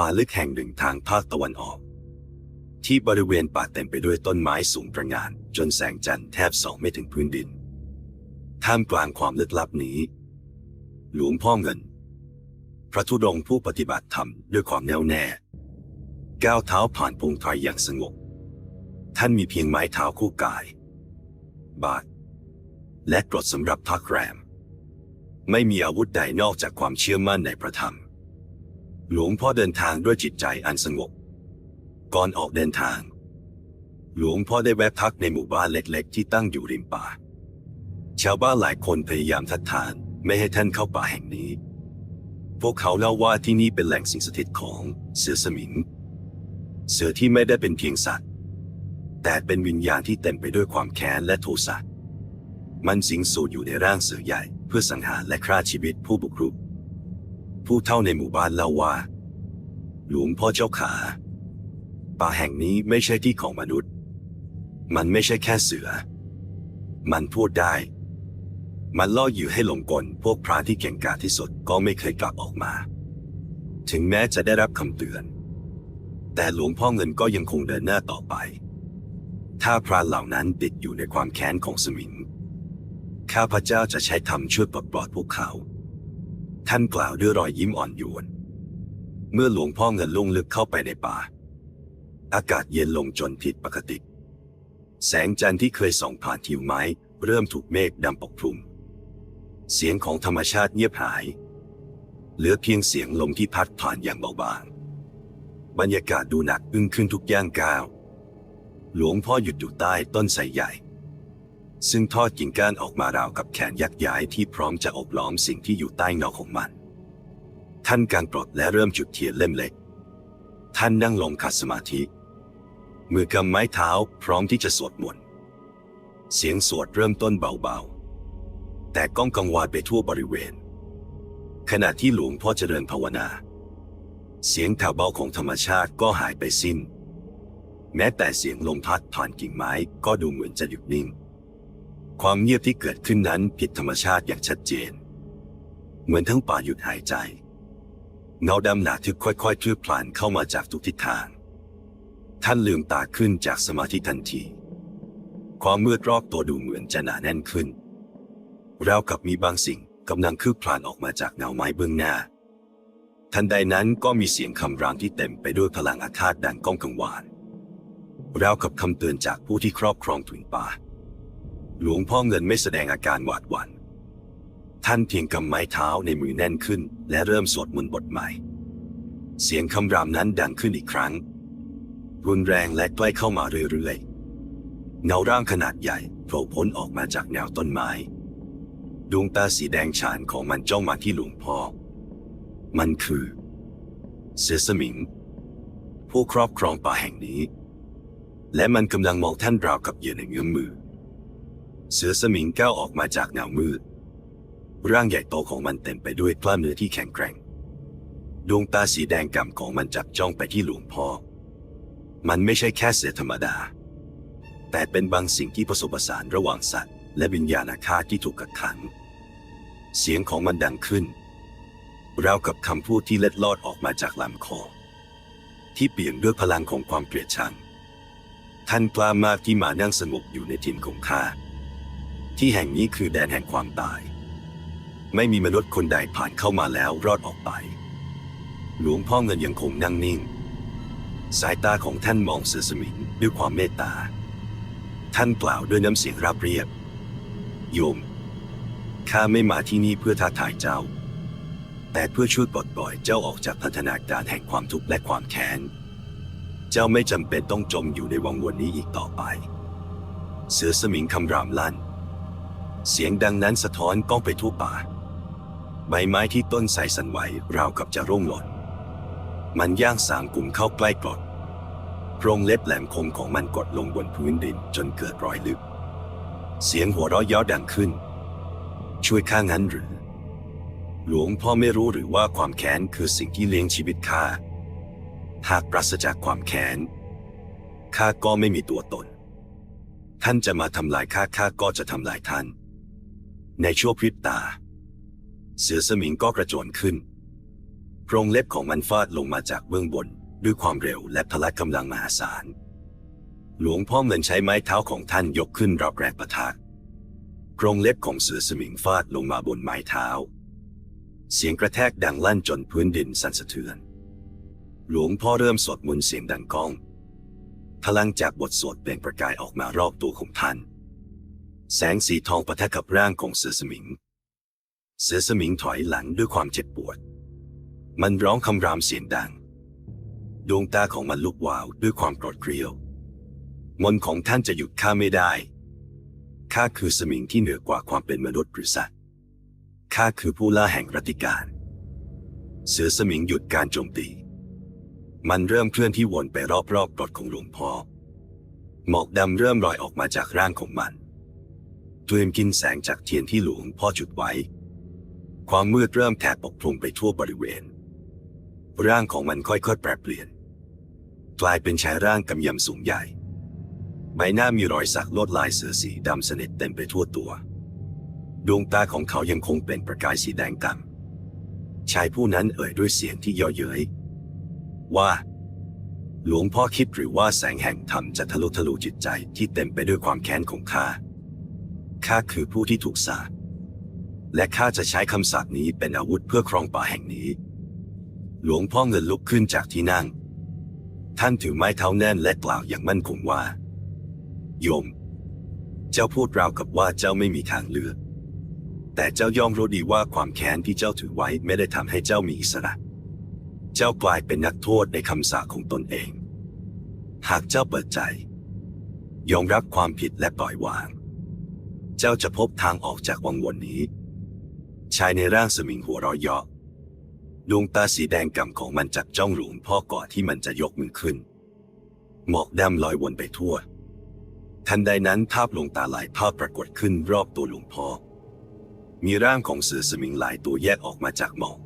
ป่าลึกแห่งหนึ่งทางภาคตะวันออก ที่บริเวณป่าเต็มไปด้วยต้นไม้สูงประหงาน จนแสงจันทร์แทบส่องไม่ถึงพื้นดิน ท่ามกลางความลึกลับนี้ หลวงพ่อเงิน พระธุดงค์ผู้ปฏิบัติธรรมด้วยความแน่วแน่ ก้าวเท้าผ่านพงไทรอย่างสงบ ท่านมีเพียงไม้เท้าคู่กาย บาท และกรดสำหรับพักแรม ไม่มีอาวุธใดนอกจากความเชื่อมั่นในพระธรรม หลวงพ่อเดินทางด้วยจิตใจอันสงบ ก่อนออกเดินทาง หลวงพ่อได้แวะพักในหมู่บ้านเล็ก ๆ ที่ตั้งอยู่ริมป่า ชาวบ้านหลายคนพยายามทัดทานไม่ให้ท่านเข้าป่าแห่งนี้ พวกเขาเล่าว่าที่นี่เป็นแหล่งสิงสถิตของเสือสมิง เสือที่ไม่ได้เป็นเพียงสัตว์ แต่เป็นวิญญาณที่เต็มไปด้วยความแค้นและโทสะ มันสิงสูดอยู่ในร่างเสือใหญ่ เพื่อสังหารและฆ่าชีวิตผู้บุกรุก ผู้เท่าในหมู่บ้านเล่าว่า หลวงพ่อเจ้าขา ป่าแห่งนี้ไม่ใช่ที่ของมนุษย์ มันไม่ใช่แค่เสือ มันพูดได้ มันล่ออยู่ให้หลงกลพวกพระที่เก่งกาจที่สุดก็ไม่เคยกลับออกมา ถึงแม้จะได้รับคำเตือน แต่หลวงพ่อเงินก็ยังคงเดินหน้าต่อไป ถ้าพรานเหล่านั้นติดอยู่ในความแค้นของสมิงข้าพเจ้าจะใช้ธรรมช่วยปลดปลอดพวกเขา ท่านกล่าวด้วยรอยยิ้มอ่อนโยน เมื่อหลวงพ่อเงินลุ่งลึกเข้าไปในป่า อากาศเย็นลงจนผิดปกติ แสงจันทร์ที่เคยส่องผ่านทิวไม้ เริ่มถูกเมฆดำปกคลุม เสียงของธรรมชาติเงียบหาย เหลือเพียงเสียงลมที่พัดผ่านอย่างเบาบาง บรรยากาศดูหนักอึ้งขึ้นทุกย่างก้าว หลวงพ่อหยุดอยู่ใต้ต้นไทรใหญ่ ซึ่งทอดกิ่งก้านออกมาราวกับแขนยักย้ายที่พร้อมจะอบล้อมสิ่งที่อยู่ใต้เงาของมัน ท่านกางปลดและเริ่มจุดเทียนเล่มเล็ก ท่านนั่งลงขัดสมาธิ มือกำไม้เท้าพร้อมที่จะสวดมนต์ เสียงสวดเริ่มต้นเบาๆ แต่ก้องกังวานไปทั่วบริเวณ ขณะที่หลวงพ่อเจริญภาวนา เสียงแถวเบาของธรรมชาติก็หายไปสิ้น แม้แต่เสียงลมพัดผ่านกิ่งไม้ก็ดูเหมือนจะหยุดนิ่ง ความเงียบที่เกิดขึ้นนั้นผิดธรรมชาติอย่างชัดเจน เหมือนทั้งป่าหยุดหายใจ เงาดำหนาทึกค่อยๆคลืบคลานเข้ามาจากทุกทิศทาง ท่านลืมตาขึ้นจากสมาธิทันที ความมืดรอบตัวดูเหมือนจะหนาแน่นขึ้นราวกับมีบางสิ่งกำลังคืบคลานออกมาจากเงาไม้เบื้องหน้า ทันใดนั้นก็มีเสียงคำรามที่เต็มไปด้วยพลังอาฆาตดังก้องกังวานราวกับคำเตือนจากผู้ที่ครอบครองถุนป่า หลวงพ่อเงินไม่แสดงอาการหวาดหวัน่นท่านเพียงกำไม้เท้าในมือแน่นขึ้น และเริ่มสวดมนต์บทใหม่ เสียงคำรามนั้นดังขึ้นอีกครั้ง รุนแรงและใกล้เข้ามาเรื่อยๆ เงาร่างขนาดใหญ่โผล่พ้นออกมาจากแนวต้นไม้ ดวงตาสีแดงฉานของมันจ้องมาที่หลวงพ่อ มันคือ เสสมิง ผู้ครอบครองป่าแห่งนี้ และมันกำลังมองท่านราวกับเหยื่อในเงื้อมือ เสือสมิงก้าวออกมาจากเงามืด ร่างใหญ่โตของมันเต็มไปด้วยกล้ามเนื้อที่แข็งแกร่ง ดวงตาสีแดงกำของมันจับจ้องไปที่หลวงพ่อ มันไม่ใช่แค่เสือธรรมดา แต่เป็นบางสิ่งที่ผสมผสานระหว่างสัตว์ และวิญญาณอาฆาตที่ถูกกักขัง เสียงของมันดังขึ้นราวกับคำพูดที่เล็ดลอดออกมาจากลำคอ ที่เปลี่ยมด้วยพลังของความเกลียดชัง ท่านกล้ามากที่มานั่งสงบอยู่ในถิ่นของข้า ที่แห่งนี้คือแดนแห่งความตาย ไม่มีมนุษย์คนใดผ่านเข้ามาแล้วรอดออกไป หลวงพ่อเงินยังคงนั่งนิ่ง สายตาของท่านมองเสือสมิงด้วยความเมตตา ท่านกล่าวด้วยน้ำเสียงราบเรียบ โยม ข้าไม่มาที่นี่เพื่อท้าทายเจ้า แต่เพื่อช่วยปลดปล่อยเจ้าออกจากพันธนาการแห่งความทุกข์และความแค้น เจ้าไม่จำเป็นต้องจมอยู่ในวังวนนี้อีกต่อไป เสือสมิงคำรามลั่น เสียงดังนั้นสะท้อนก้องไปทั่วป่า ใบไม้ที่ต้นไทรสั่นไหวราวกับจะร่วงหล่น มันย่างสามกลุ่มเข้าใกล้กรดโพรงเล็บแหลมคมของมันกดลงบนพื้นดินจนเกิดรอยลึก เสียงหัวเราะย้อดังขึ้น ช่วยข้างั้นหรือ หลวงพ่อไม่รู้หรือว่าความแค้นคือสิ่งที่เลี้ยงชีวิตข้า หากปราศจากความแค้นข้าก็ไม่มีตัวตน ท่านจะมาทำลายข้าข้าก็จะทำลายท่าน ในชั่วพริบตา เสือสมิงก็กระโจนขึ้นโครงเล็บของมันฟาดลงมาจากเบื้องบนด้วยความเร็วและพละกำลังมหาศาล หลวงพ่อเงินใช้ไม้เท้าของท่านยกขึ้นรับแรงประทะโครงเล็บของเสือสมิงฟาดลงมาบนไม้เท้า เสียงกระแทกดังลั่นจนพื้นดินสั่นสะเทือน หลวงพ่อเริ่มสวดมนต์เสียงดังก้อง พลังจากบทสวดเปล่งประกายออกมารอบตัวของท่าน แสงสีทองปะทะกับร่างของเสือสมิง เสือสมิงถอยหลังด้วยความเจ็บปวด มันร้องคำรามเสียงดัง ดวงตาของมันลุกวาวด้วยความโกรธเกรียว มนของท่านจะหยุดข้าไม่ได้ ข้าคือสมิงที่เหนือกว่าความเป็นมนุษย์หรือสัตว์ ข้าคือผู้ล่าแห่งรัติการ เสือสมิงหยุดการโจมตี มันเริ่มเคลื่อนที่วนไปรอบๆกรดของหลวงพ่อหมอกดำเริ่มลอยออกมาจากร่างของมัน เตรียมกินแสงจากเทียนที่หลวงพ่อจุดไว้ ความมืดเริ่มแถบปกคลุมไปทั่วบริเวณ ร่างของมันค่อยๆแปรเปลี่ยน กลายเป็นชายร่างกำยำสูงใหญ่ ใบหน้ามีรอยสักลวดลายเสือสีดำสนิทเต็มไปทั่วตัว ดวงตาของเขายังคงเป็นประกายสีแดงกำชายผู้นั้นเอ่ยด้วยเสียงที่เย่อเย้ยว่าหลวงพ่อคิดหรือว่าแสงแห่งธรรมจะทะลุทะลุจิตใจที่เต็มไปด้วยความแค้นของข้า ข้าคือผู้ที่ถูกสาปและข้าจะใช้คำสาปนี้เป็นอาวุธเพื่อครองป่าแห่งนี้ หลวงพ่อเงินลุกขึ้นจากที่นั่ง ท่านถือไม้เท้าแน่นและกล่าวอย่างมั่นคงว่า โยม เจ้าพูดราวกับว่าเจ้าไม่มีทางเลือก แต่เจ้ายอมรู้ดีว่าความแค้นที่เจ้าถือไว้ไม่ได้ทำให้เจ้ามีอิสระ เจ้ากลายเป็นนักโทษในคำสาปของตนเอง หากเจ้าเปิดใจ ยอมรับความผิดและปล่อยวาง เจ้าจะพบทางออกจากวังวนนี้ ชายในร่างสมิงหัวเราะเยาะดวงตาสีแดงกำของมันจับจ้องหลวงพ่อก่อนที่มันจะยกมือขึ้น หมอกดำลอยวนไปทั่ว ทันใดนั้นภาพลวงตาหลายภาพปรากฏขึ้นรอบตัวหลวงพ่อ มีร่างของเสือสมิงหลายตัวแยกออกมาจากหมอก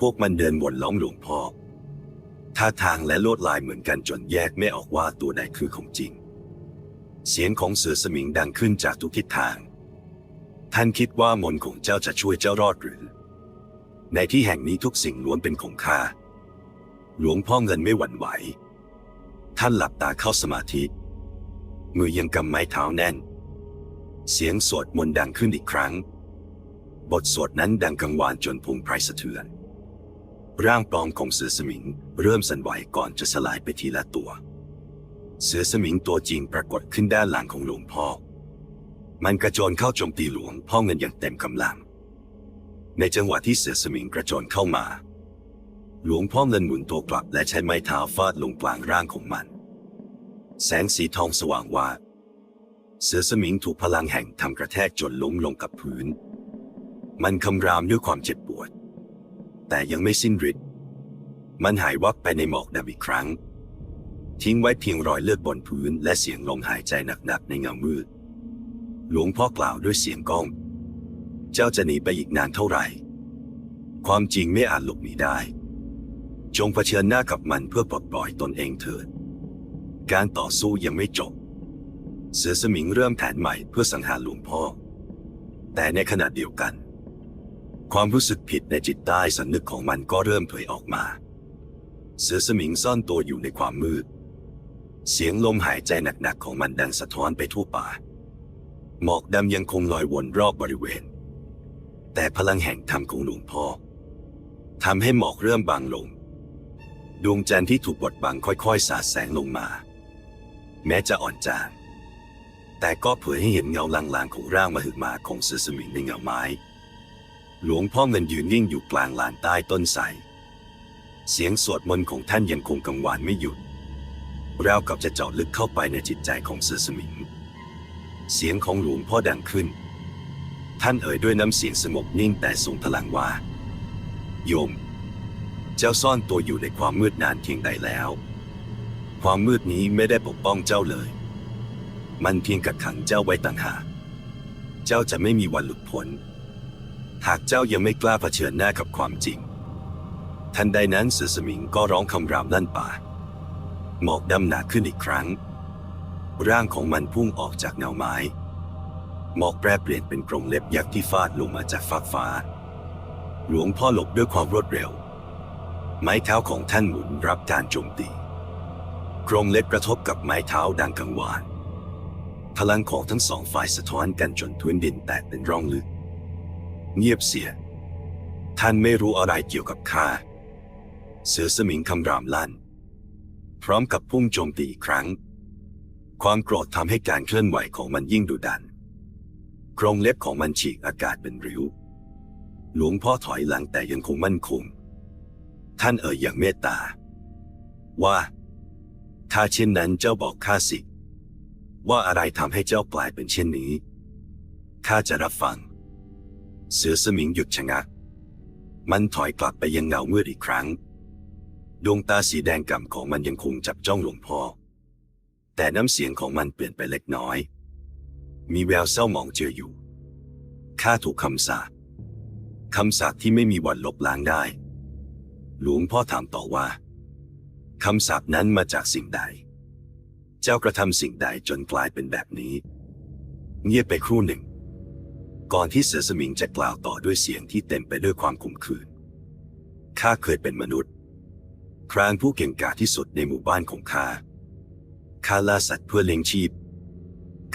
พวกมันเดินวนล้อมหลวงพ่อท่าทางและลวดลายเหมือนกันจนแยกไม่ออกว่าตัวใดคือของจริง เสียงของเสือสมิงดังขึ้นจากทุกทิศทาง ท่านคิดว่ามนของเจ้าจะช่วยเจ้ารอดหรือ ในที่แห่งนี้ทุกสิ่งล้วนเป็นของข้า หลวงพ่อเงินไม่หวั่นไหว ท่านหลับตาเข้าสมาธิ มือยังกำไม้เท้าแน่น เสียงสวดมนต์ดังขึ้นอีกครั้ง บทสวดนั้นดังกังวานจนพุงไพรสะเทือน ร่างปลอมของเสือสมิงเริ่มสั่นไหวก่อนจะสลายไปทีละตัว เสือสมิงตัวจริงปรากฏขึ้นด้านหลังของหลวงพ่อ มันกระโจนเข้าโจมตีหลวงพ่อเงินอย่างเต็มกำลัง ในจังหวะที่เสือสมิงกระโจนเข้ามา หลวงพ่อเงินหมุนตัวกลับและใช้ไม้เท้าฟาดลงกลางร่างของมัน แสงสีทองสว่างวาบเสือสมิงถูกพลังแห่งทำกระแทกจนล้มลงกับพื้น มันคำรามด้วยความเจ็บปวด แต่ยังไม่สิ้นฤทธิ์ มันหายวับไปในหมอกดำอีกครั้ง ทิ้งไว้เพียงรอยเลือดบนพื้น และเสียงลมหายใจหนักๆในเงามืด หลวงพ่อกล่าวด้วยเสียงก้อง เจ้าจะหนีไปอีกนานเท่าไหร่ ความจริงไม่อาจหลบหนีได้ จงเผชิญหน้ากับมันเพื่อปลดปล่อยตนเองเถิด การต่อสู้ยังไม่จบ เสือสมิงเริ่มแผนใหม่เพื่อสังหารหลวงพ่อ แต่ในขณะเดียวกัน ความรู้สึกผิดในจิตใต้สำนึกของมันก็เริ่มเผยออกมาเสือสมิงซ่อนตัวอยู่ในความมืด เสียงลมหายใจหนักๆของมันดังสะท้อนไปทั่วป่า หมอกดำยังคงลอยวนรอบบริเวณ แต่พลังแห่งธรรมของหลวงพ่อทำให้หมอกเริ่มบางลง ดวงจันทร์ที่ถูกบดบังค่อยๆ สาดแสงลงมา แม้จะอ่อนจางแต่ก็เผยให้เห็นเงาลางๆของร่างมหึมาของเสือสมิงในเงาไม้ หลวงพ่อเงินยืนนิ่งอยู่กลางลานใต้ต้นไทรเสียงสวดมนต์ของท่านยังคงกังวานไม่หยุด ราวกับจะเจาะลึกเข้าไปในจิตใจของเสือสมิง เสียงของหลวงพ่อดังขึ้น ท่านเอ่ยด้วยน้ำเสียงสงบนิ่งแต่ทรงพลังว่า โยม เจ้าซ่อนตัวอยู่ในความมืดนานเพียงใดแล้ว ความมืดนี้ไม่ได้ปกป้องเจ้าเลย มันเพียงกักขังเจ้าไว้ต่างหากเจ้าจะไม่มีวันหลุดพ้น หากเจ้ายังไม่กล้าเผชิญหน้ากับความจริง ทันใดนั้นเสือสมิงก็ร้องคำรามลั่นป่า หมอกดำหนาขึ้นอีกครั้ง ร่างของมันพุ่งออกจากเงาไม้ หมอกแปรเปลี่ยนเป็นกรงเล็บยักษ์ที่ฟาดลงมาจากฟากฟ้า หลวงพ่อหลบด้วยความรวดเร็ว ไม้เท้าของท่านหมุนรับการโจมตีกรงเล็บกระทบกับไม้เท้าดังกังวานพลังของทั้งสองฝ่ายสะท้อนกันจนพื้นดินแตกเป็นร่องลึก เงียบเสีย ท่านไม่รู้อะไรเกี่ยวกับข้าเสือสมิงคำรามลั่น พร้อมกับพุ่งโจมตีอีกครั้ง ความโกรธทำให้การเคลื่อนไหวของมันยิ่งดุดันกรงเล็บของมันฉีกอากาศเป็นริ้ว หลวงพ่อถอยหลังแต่ยังคงมั่นคง ท่านเอ่ยอย่างเมตตา ว่า ถ้าเช่นนั้นเจ้าบอกข้าสิ ว่าอะไรทำให้เจ้ากลายเป็นเช่นนี้ข้าจะรับฟัง เสือสมิงหยุดชะงัก มันถอยกลับไปยังเงาเมืดอีกครั้ง ดวงตาสีแดงก่ำของมันยังคงจับจ้องหลวงพ่อ แต่น้ำเสียงของมันเปลี่ยนไปเล็กน้อย มีแววเศร้าหมองเจืออยู่ ข้าถูกคำสาปคำสาปที่ไม่มีวันลบล้างได้ หลวงพ่อถามต่อว่าคำสาปนั้นมาจากสิ่งใด เจ้ากระทำสิ่งใดจนกลายเป็นแบบนี้ เงียบไปครู่หนึ่ง ก่อนที่เสือสมิงจะกล่าวต่อด้วยเสียงที่เต็มไปด้วยความขมขื่นข้าเคยเป็นมนุษย์ พรานผู้เก่งกาจที่สุดในหมู่บ้านของข้าข้าล่าสัตว์เพื่อเลี้ยงชีพ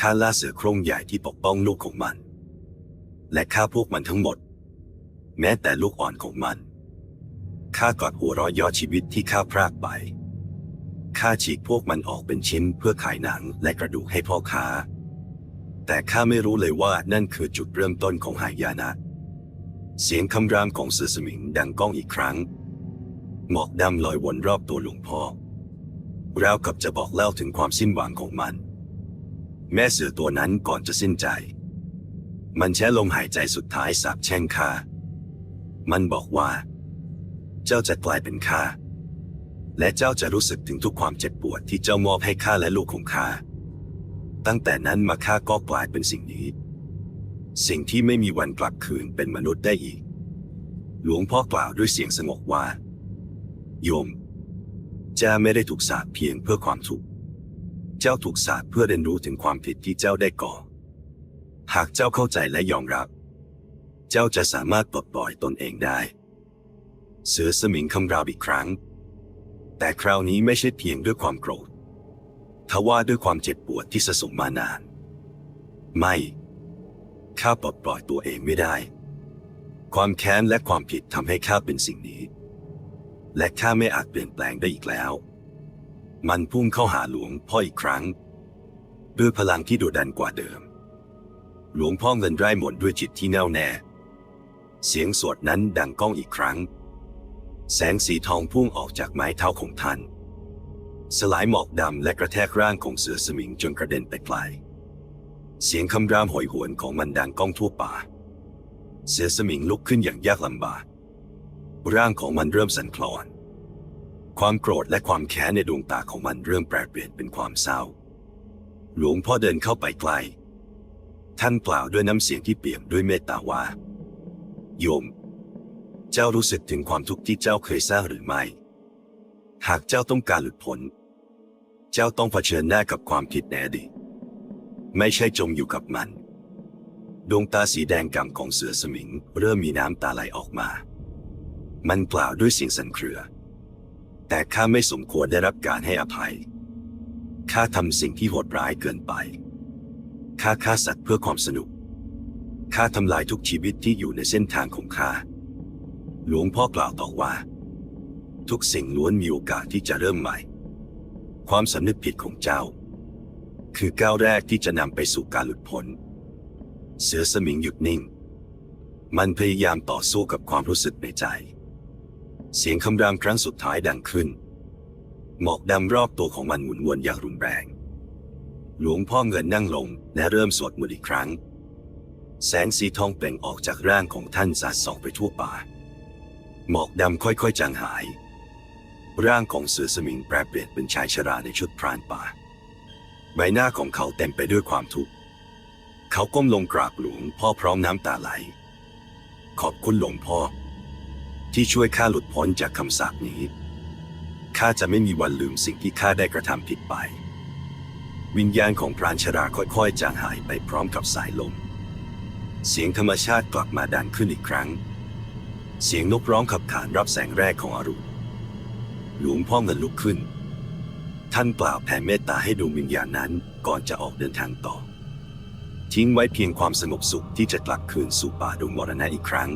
ข้าล่าเสือโคร่งใหญ่ที่ปกป้องลูกของมัน และฆ่าพวกมันทั้งหมด แม้แต่ลูกอ่อนของมันข้ากอดหัวร้อยย่อชีวิตที่ข้าพรากไปข้าฉีกพวกมันออกเป็นชิ้นเพื่อขายหนังและกระดูกให้พ่อค้า แต่ข้าไม่รู้เลยว่านั่นคือจุดเริ่มต้นของหายานะ เสียงคำรามของเสือสมิงดังก้องอีกครั้ง หมอกดำลอยวนรอบตัวหลวงพ่อราวกับจะบอกเล่าถึงความสิ้นหวังของมัน แม่เสือตัวนั้นก่อนจะสิ้นใจ มันแช่ลมหายใจสุดท้ายสาบแช่งข้ามันบอกว่า เจ้าจะกลายเป็นข้าและเจ้าจะรู้สึกถึงทุกความเจ็บปวดที่เจ้ามอบให้ข้าและลูกของข้าตั้งแต่นั้นมาข้าก็กลายเป็นสิ่งนี้ สิ่งที่ไม่มีวันกลับคืนเป็นมนุษย์ได้อีก หลวงพ่อกล่าวด้วยเสียงสงบว่า โยมเจ้าไม่ได้ถูกสาปเพียงเพื่อความทุกเจ้าถูกสาปเพื่อเรียนรู้ถึงความผิดที่เจ้าได้ก่อ หากเจ้าเข้าใจและยอมรับ เจ้าจะสามารถปลดปล่อยตนเองได้ เสือสมิงคำรามอีกครั้ง แต่คราวนี้ไม่ใช่เพียงด้วยความโกรธทว่าด้วยความเจ็บปวดที่สะสมมานาน ไม่ ข้าปลดปล่อยตัวเองไม่ได้ ความแค้นและความผิดทำให้ข้าเป็นสิ่งนี้ และข้าไม่อาจเปลี่ยนแปลงได้อีกแล้ว มันพุ่งเข้าหาหลวงพ่ออีกครั้ง ด้วยพลังที่ดุดันกว่าเดิม หลวงพ่อเงินไร้หมดด้วยจิตที่แน่วแน่ เสียงสวดนั้นดังก้องอีกครั้ง แสงสีทองพุ่งออกจากไม้เท้าของท่าน สลายหมอกดำและกระแทกร่างของเสือสมิงจนกระเด็นไปไกลเสียงคำรามโหอยหวนของมันดังก้องทั่วป่า เสือสมิงลุกขึ้นอย่างยากลำบาก ร่างของมันเริ่มสั่นคลอน ความโกรธและความแค้นในดวงตาของมันเริ่มแปรเปลี่ยนเป็นความเศร้า หลวงพ่อเดินเข้าไปใกล้ ท่านกล่าวด้วยน้ำเสียงที่เปี่ยมด้วยเมตตาว่า โยม เจ้ารู้สึกถึงความทุกข์ที่เจ้าเคยสร้างหรือไม่ หากเจ้าต้องการหลุดพ้น เจ้าต้องเผชิญหน้ากับความผิดในอดีตไม่ใช่จมอยู่กับมัน ดวงตาสีแดงกำของเสือสมิง เริ่มมีน้ำตาไหลออกมา มันกล่าวด้วยเสียงสั่นเครือ แต่ข้าไม่สมควรได้รับการให้อภัย ข้าทำสิ่งที่โหดร้ายเกินไป ข้าฆ่าสัตว์เพื่อความสนุก ข้าทำลายทุกชีวิตที่อยู่ในเส้นทางของข้า หลวงพ่อกล่าวต่อว่า ทุกสิ่งล้วนมีโอกาสที่จะเริ่มใหม่ ความสำนึกผิดของเจ้า คือก้าวแรกที่จะนำไปสู่การหลุดพ้น เสือสมิงหยุดนิ่ง มันพยายามต่อสู้กับความรู้สึกในใจ เสียงคำรามครั้งสุดท้ายดังขึ้น หมอกดำรอบตัวของมันหมุนวนอย่างรุนแรง หลวงพ่อเงินนั่งลงและเริ่มสวดมนต์อีกครั้ง แสงสีทองเปล่งออกจากร่างของท่านสาดส่องไปทั่วป่า หมอกดำค่อยๆจางหาย ร่างของเสือสมิงแปรเปลี่ยนเป็นชายชราในชุดพรานป่า ใบหน้าของเขาเต็มไปด้วยความทุกข์ เขาก้มลงกราบหลวงพ่อพร้อมน้ำตาไหล ขอบคุณหลวงพ่อ ที่ช่วยข้าหลุดพ้นจากคำสาปนี้ ข้าจะไม่มีวันลืมสิ่งที่ข้าได้กระทำผิดไป วิญญาณของพรานชราค่อยๆ จางหายไปพร้อมกับสายลม เสียงธรรมชาติกลับมาดังขึ้นอีกครั้ง เสียงนกร้องขับขานรับแสงแรกของอรุณ หลวงพ่อเงินลุกขึ้น ท่านกล่าวแผ่เมตตาให้ดวงวิญญาณนั้นก่อนจะออกเดินทางต่อ ทิ้งไว้เพียงความสงบสุขที่จะกลับคืนสู่ป่าดงมรณะอีกครั้ง